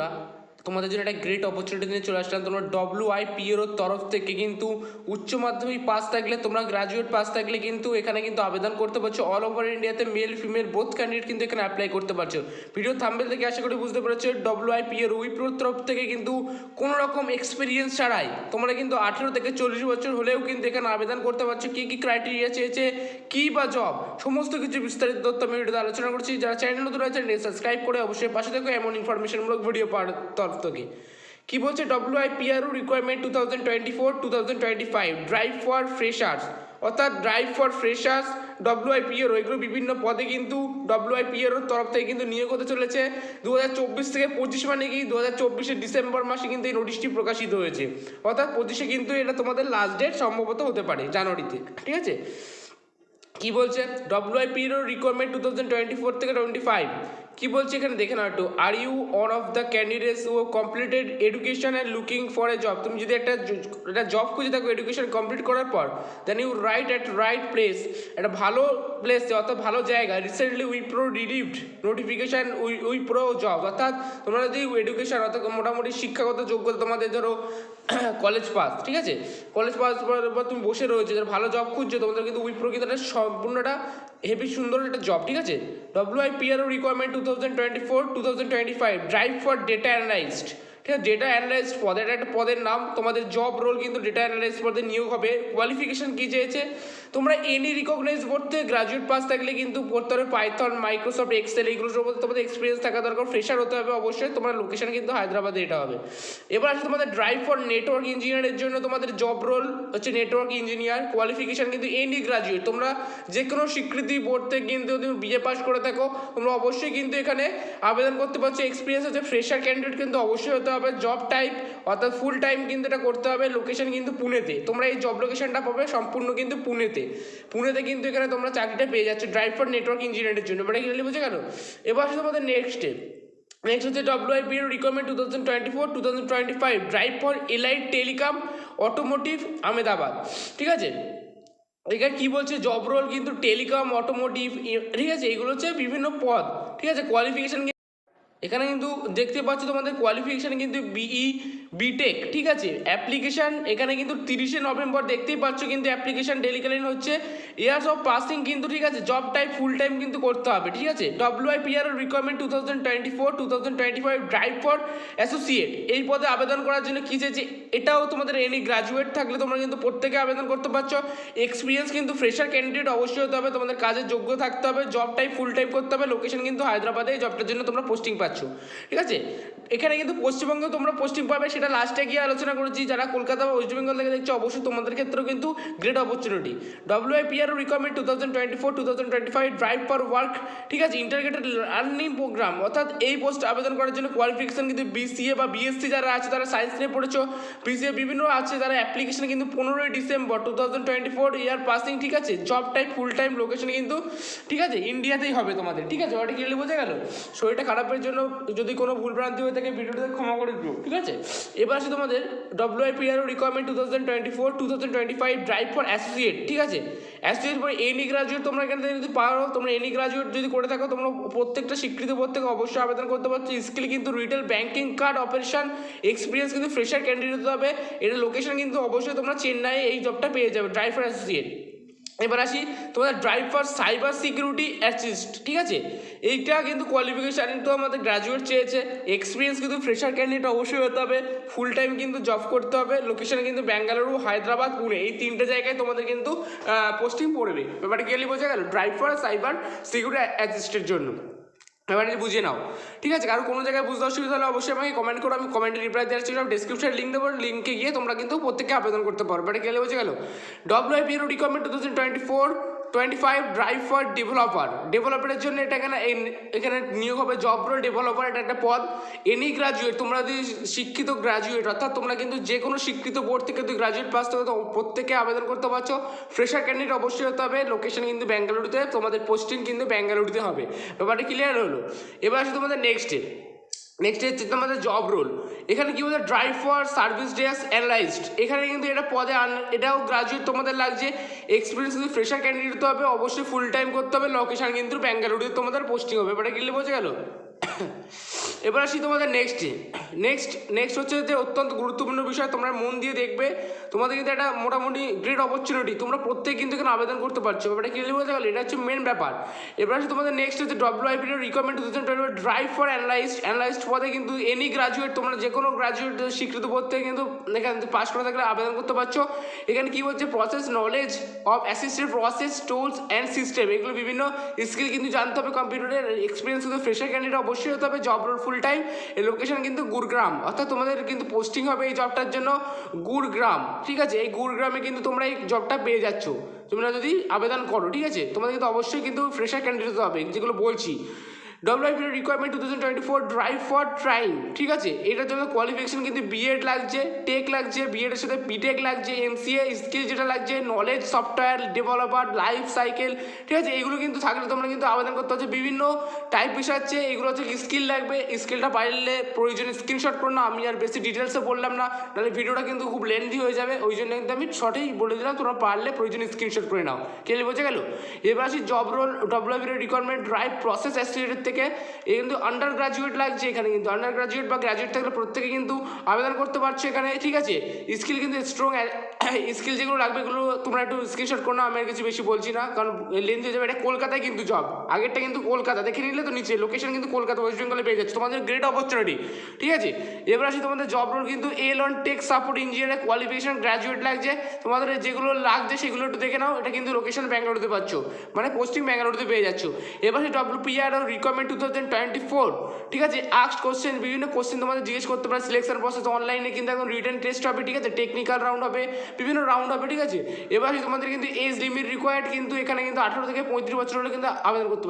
right তোমাদের জন্য একটা গ্রেট অপরচুনিটি নিয়ে চলে আসলাম। তোমরা ডব্লিউ আই পিএরওর তরফ থেকে কিন্তু উচ্চ মাধ্যমিক পাস থাকলে, তোমরা গ্রাজুয়েট পাস থাকলে কিন্তু এখানে কিন্তু আবেদন করতে পারছ। অল ওভার ইন্ডিয়াতে মেল ফিমেল বোথ ক্যান্ডিডেট কিন্তু এখানে অ্যাপ্লাই করতে পারছ। ভিডিও থাম্বেল থেকে আশা করি বুঝতে পারছ ডব্লিউ আই পি পিএর উইপ্রোর তরফ থেকে কিন্তু কোনো রকম এক্সপিরিয়েন্স ছাড়াই তোমরা কিন্তু আঠেরো থেকে চল্লিশ বছর হলেও কিন্তু এখানে আবেদন করতে পারছ। কী কী ক্রাইটেরিয়া চেয়েছে, কী বা জব সমস্ত কিছু বিস্তারিত তথ্য আমি ভিডিওতে আলোচনা করছি। যারা চ্যানেল নতুন আছে সাবস্ক্রাইব করে অবশ্যই পাশে দেখো এমন ইনফরমেশনমূলক ভিডিও পাওয়ার থেকে কি। বলছে W I PRO requirement two thousand twenty four two thousand twenty five drive for freshers অর্থাৎ drive for freshers W I PRO এগুলো বিভিন্ন পদে কিন্তু ডব্লিউ আই পিআরওর তরফ থেকে কিন্তু নিয়োগ হতে চলেছে। দু হাজার চব্বিশ থেকে পঁচিশ মানে কি? দু হাজার ডিসেম্বর মাসে কিন্তু এই নোটিশটি প্রকাশিত হয়েছে। অর্থাৎ পঁচিশে কিন্তু এটা তোমাদের লাস্ট ডেট সম্ভবত হতে পারে, জানুয়ারিতে। ঠিক আছে? কি বলছে? ডব্লিউআইপির requirement two thousand twenty four থেকে টোয়েন্টি ফাইভ কি বলছে এখানে? দেখে নাও একটু। Are you one of the candidates who completed education and looking for a job তুমি যদি একটা একটা জব খুঁজে থাকো এডুকেশন কমপ্লিট করার পর then you right at right place একটা ভালো প্লেস অর্থাৎ ভালো জায়গা recently Wipro released notification we Wipro job অর্থাৎ তোমরা যদি এডুকেশন অর্থাৎ মোটামুটি শিক্ষাগত যোগ্যতা তোমাদের ধরো কলেজ পাস ঠিক আছে? কলেজ পাস পর তুমি বসে রয়েছে যারা ভালো জব খুঁজছো, তোমাদের কিন্তু উইপ্রো কিন্তু একটা সম্পূর্ণটা হেভি সুন্দর একটা জব ঠিক আছে? W I PRO requirement two thousand twenty four two thousand twenty five drive for data analyst ঠিক আছে ডেটা অ্যানালাইস্ট পদ এটা একটা পদের নাম, তোমাদের জব রোল কিন্তু ডেটা অ্যানালাইস্ট পদে নিয়োগ হবে। কোয়ালিফিকেশান কী চেয়েছে? তোমরা এনি রিকগনাইজ থেকে গ্রাজুয়েট পাস থাকলে কিন্তু পড়তে হবে পাইথন মাইক্রোসফট এক্সেল এইগুলোর উপর তোমাদের এক্সপিরিয়েন্স থাকা দরকার। ফ্রেশার হতে হবে অবশ্যই, তোমার লোকেশন কিন্তু হায়দ্রাবাদে এটা হবে। এবার আছে তোমাদের ড্রাইভ ফর নেটওয়ার্ক ইঞ্জিনিয়ারের জন্য তোমাদের জব রোল হচ্ছে নেটওয়ার্ক ইঞ্জিনিয়ার কোয়ালিফিকেশন কিন্তু এনি গ্রাজুয়েট তোমরা যে কোনো স্বীকৃতি থেকে কিন্তু তুমি বিএ পাস করে থাকো, তোমরা অবশ্যই কিন্তু এখানে আবেদন করতে পারছ। এক্সপিরিয়েন্স হচ্ছে ফ্রেশার ক্যান্ডিডেট কিন্তু অবশ্যই হতে হবে। জব টাইপ অর্থাৎ ফুল টাইম কিন্তু এটা করতে হবে লোকেশন কিন্তু পুনেতে। তোমরা এই জব লোকেশনটা পাবে সম্পূর্ণ কিন্তু পুনেতে। পুনেতে কিন্তু এখানে তোমরা চাকরিটা পেয়ে যাচ্ছ ড্রাইভ ফর নেটওয়ার্ক ইঞ্জিনিয়ারের জন্য। এবার এখানে বুঝে গেল? এবার আসছে তোমাদের নেক্সট স্টেপ নেক্সট হচ্ছে W P requirement two thousand twenty four two thousand twenty five drive for elite telecom automotive Ahmedabad ঠিক আছে? এখানে কি বলছে? জব রোল কিন্তু টেলিকম অটোমোটিভ ঠিক আছে? এগুলো হচ্ছে বিভিন্ন পদ। ঠিক আছে? কোয়ালিফিকেশন এখানে কিন্তু দেখতে পাচ্ছ তোমাদের কোয়ালিফিকেশান কিন্তু বিই বিটেক ঠিক আছে? অ্যাপ্লিকেশান এখানে কিন্তু তিরিশে নভেম্বর দেখতেই পাচ্ছ কিন্তু অ্যাপ্লিকেশান ডেলিকালীন হচ্ছে। ইয়ার্স অফ পাসিং কিন্তু ঠিক আছে জব টাইপ ফুল টাইম কিন্তু করতে হবে, ঠিক আছে? W I PR requirement two thousand twenty four two thousand twenty five drive for associate এই পদে আবেদন করার জন্য কী চেয়েছে এটাও তোমাদের এনি গ্রাজুয়েট থাকলে তোমরা কিন্তু প্রত্যেকে আবেদন করতে পারছ। এক্সপিরিয়েন্স কিন্তু ফ্রেশার ক্যান্ডিডেট অবশ্যই হতে হবে, তোমাদের কাজের যোগ্য থাকতে হবে জব টাইপ ফুল টাইম করতে হবে লোকেশন কিন্তু হায়দ্রাবাদে এই জবটার জন্য তোমরা পোস্টিং পাচ্ছ। ঠিক আছে? এখানে কিন্তু পশ্চিমবঙ্গে তোমরা পোস্টিং পাবে, সেটা লাস্টে গিয়ে আলোচনা করেছি। যারা কলকাতা বা ওয়েস্ট বেঙ্গল থেকে দেখছ, অবশ্যই তোমাদের ক্ষেত্রেও কিন্তু great opportunity W I PR requirement two thousand twenty four two thousand twenty five drive for work ঠিক আছে? ইন্টারগ্রেটেড লার্নিং প্রোগ্রাম অর্থাৎ এই পোস্ট আবেদন করার জন্য কোয়ালিফিকেশন কিন্তু বিসিএ বা বিএসসি যারা আছে, তারা সায়েন্স নিয়ে পড়েছো। বিসিএ বিভিন্ন আছে, তারা অ্যাপ্লিকেশন কিন্তু পনেরোই December two thousand twenty four year passing ঠিক আছে? Job type full time location কিন্তু, ঠিক আছে? ইন্ডিয়াতেই হবে তোমাদের। ঠিক আছে? ওটা ক্লিয়ারলি বোঝা গেল? শরীরটা খারাপের জন্য যদি কোনো ভুল ভ্রান্তি হয়ে থাকে, ভিডিওটাতে ক্ষমা করে দিও, ঠিক আছে? এবার আছে তোমাদের W I PR requirement two thousand twenty four two thousand twenty five drive for associate ঠিক আছে? অ্যাসোসিয়েট পরে এনি গ্রাজুয়েট তোমরা এখান থেকে যদি পারো, তোমরা এনি গ্রাজুয়েট যদি করে থাকো, তোমরা প্রত্যেকটা স্বীকৃত বোর্ড থেকে অবশ্যই আবেদন করতে পারছ স্কিল কিন্তু retail banking card operation experience কিন্তু ফ্রেশার ক্যান্ডিডেট হবে। এটা লোকেশন কিন্তু অবশ্যই তোমরা চেন্নাই এই জবটা পেয়ে যাবে ড্রাইভ ফর অ্যাসোসিয়েট এবার আসি তোমাদের drive for cyber security assist ঠিক আছে? এইটা কিন্তু কোয়ালিফিকেশান তো আমাদের গ্রাজুয়েট চেয়েছে। এক্সপিরিয়েন্স কিন্তু ফ্রেশার ক্যান্ডিডেট অবশ্যই হতে হবে। ফুল টাইম কিন্তু জব করতে হবে। লোকেশন কিন্তু ব্যাঙ্গালুরু হায়দ্রাবাদ পুনে এই তিনটে জায়গায় তোমাদের কিন্তু পোস্টিং পড়বে। ব্যাপারটা ক্লিয়ারলি বোঝা গেল। ড্রাইভ ফর সাইবার সিকিউরিটি অ্যাসিস্টের জন্য। ব্যাপারটা বুঝে নাও। ঠিক আছে? কারও কোনো জায়গায় বুঝতে অসুবিধা হলে অবশ্যই আমাকে কমেন্ট করো, আমি কমেন্টে রিপ্লাই দেওয়ার চেষ্টা ডিসক্রিপশনে লিঙ্ক দেবো লিঙ্কে গিয়ে তোমরা কিন্তু প্রত্যেকে আবেদন করতে পারো বাট গেলে বুঝে গেল? W I PRO recommend two thousand twenty four twenty five drive for developer ডেভেলপারের জন্য এটা এখানে এখানে নিয়োগ হবে জব রোল ডেভেলপার এটা একটা পদ। এনি গ্রাজুয়েট তোমরা যদি শিক্ষিত গ্রাজুয়েট অর্থাৎ তোমরা কিন্তু যে কোনো শিক্ষিত বোর্ড থেকে যদি গ্রাজুয়েট পাস থাকো তো প্রত্যেকে আবেদন করতে পারছ। ফ্রেশার ক্যান্ডিডেট অবশ্যই হতে হবে। লোকেশন কিন্তু ব্যাঙ্গালুরুতে তোমাদের পোস্টিং কিন্তু ব্যাঙ্গালুরুতে হবে। ব্যাপারটা ক্লিয়ার হলো? এবার আসে তোমাদের নেক্সট নেক্সট হচ্ছে তোমাদের জব রোল এখানে কি বলতে drive for service desk analyst এখানে কিন্তু এটা পদে এটাও গ্রাজুয়েট তোমাদের লাগছে। এক্সপিরিয়েন্স কিন্তু ফ্রেশার ক্যান্ডিডেট হতে হবে, অবশ্যই ফুল টাইম করতে হবে। লোকেশান কিন্তু ব্যাঙ্গালুরুতে তোমাদের পোস্টিং হবে। এবারে গেলে বোঝা গেল? এবার আসি তোমাদের নেক্সটে নেক্সট নেক্সট হচ্ছে যে অত্যন্ত গুরুত্বপূর্ণ বিষয়, তোমরা মন দিয়ে দেখবে। তোমাদের কিন্তু একটা মোটামুটি গ্রেট অপরচুনিটি তোমরা প্রত্যেক কিন্তু এখানে আবেদন করতে পারছ। ব্যাপারটা ক্লিয়ারলি বলতে গেলে এটা হচ্ছে মেন ব্যাপার। এবার আসি তোমাদের নেক্সট হচ্ছে W IP recommend two thousand twenty drive for analyst analyst পদে কিন্তু এনি গ্রাজুয়েট তোমরা যে কোনো গ্রাজুয়েট স্বীকৃত বোর্ড থেকে কিন্তু এখানে পাস করে থাকলে আবেদন করতে পারছ। এখানে কী বলছে? Process knowledge of assisted process tools and system এগুলো বিভিন্ন স্কিল কিন্তু জানতে হবে কম্পিউটারের এক্সপিরিয়েন্স কিন্তু ফ্রেশার ক্যান্ডিডেট অবশ্যই হতে হবে। জব রোল ফুল টাইম এই লোকেশন কিন্তু গুরগ্রাম। অর্থাৎ তোমাদের কিন্তু পোস্টিং হবে এই জবটার জন্য গুরগ্রাম। ঠিক আছে? এই গুরগ্রামে কিন্তু তোমরা এই জবটা পেয়ে যাচ্ছ। তোমরা যদি আবেদন করো, ঠিক আছে? তোমাদের কিন্তু অবশ্যই কিন্তু ফ্রেশার ক্যান্ডিডেট হবে, যেগুলো বলছি। WIP requirement two thousand twenty four drive for trying ঠিক আছে? এটার জন্য কোয়ালিফিকেশন কিন্তু বিএড লাগছে টেক লাগছে বিএড এর সাথে বিটেক লাগছে এমসিএ স্কিল যেটা লাগছে knowledge software developer life cycle ঠিক আছে? এগুলো কিন্তু থাকলে তোমরা কিন্তু আবেদন করতে হচ্ছে বিভিন্ন টাইপ আছে, এগুলো হচ্ছে স্কিল লাগবে। স্কিলটা পারলে প্রয়োজনে স্ক্রিনশট করো না, আমি আর বেশি ডিটেলসে বললাম না, নাহলে ভিডিওটা কিন্তু খুব লেন্দি হয়ে যাবে। ওই জন্য কিন্তু আমি সঠিক বলে দিলাম, তোমরা পারলে প্রয়োজনে স্ক্রিনশট করে নাও। কেলি বোঝা গেল? এবার আসি জব রোল ডব্লিউবির রিকোয়ারমেন্ট ড্রাইভ প্রসেস অ্যাসিস্ট্যান্টের থেকে, এ কিন্তু আন্ডার গ্রাজুয়েট লাগছে এখানে কিন্তু আন্ডার গ্রাজুয়েট বা গ্রাজুয়েট থাকলে প্রত্যেকে কিন্তু আবেদন করতে পারছ এখানে, ঠিক আছে? স্কিল কিন্তু স্ট্রং স্কিল যেগুলো লাগবে এগুলো তোমরা একটু স্ক্রিনশট করো আমি আর কিছু বেশি বলছি না, কারণ লেন্থ হয়ে যাবে, এটা কলকাতায় কিন্তু জব আগেরটা কিন্তু কলকাতা, দেখে নিলে তো নিচে লোকেশন কিন্তু কলকাতা ওয়েস্ট বেঙ্গলে পেয়ে যাচ্ছে, তোমাদের গ্রেট অপরচুনিটি ঠিক আছে? এবার আসি তোমাদের জব রোল কিন্তু এল অন টেক সাপোর্ট ইঞ্জিনিয়ারের কোয়ালিফিকেশন গ্র্যাজুয়েট লাগছে তোমাদের যেগুলো লাগছে সেগুলো একটু দেখে নাও, এটা কিন্তু লোকেশন ব্যাঙ্গালোরতে পাচ্ছ মানে পোস্টিং ব্যাঙ্গালোরতে পেয়ে যাচ্ছ। এবার সে W PR recommend two thousand twenty four ঠিক আছে? আক্স কোশ্চেন বিভিন্ন কোশ্চেন তোমাদের জিজ্ঞেস করতে পারে সিলেকশন প্রসেস অনলাইনে কিন্তু এখন রিটার্ন টেস্ট হবে, ঠিক আছে? টেকনিক্যাল রাউন্ড হবে, বিভিন্ন রাউন্ড হবে, ঠিক আছে? এবার তোমাদের কিন্তু এজ লিমিট রিকোয়ার্ড কিন্তু এখানে কিন্তু আঠারো থেকে পঁয়ত্রিশ বছর হলে কিন্তু আবেদন করতে পারছে।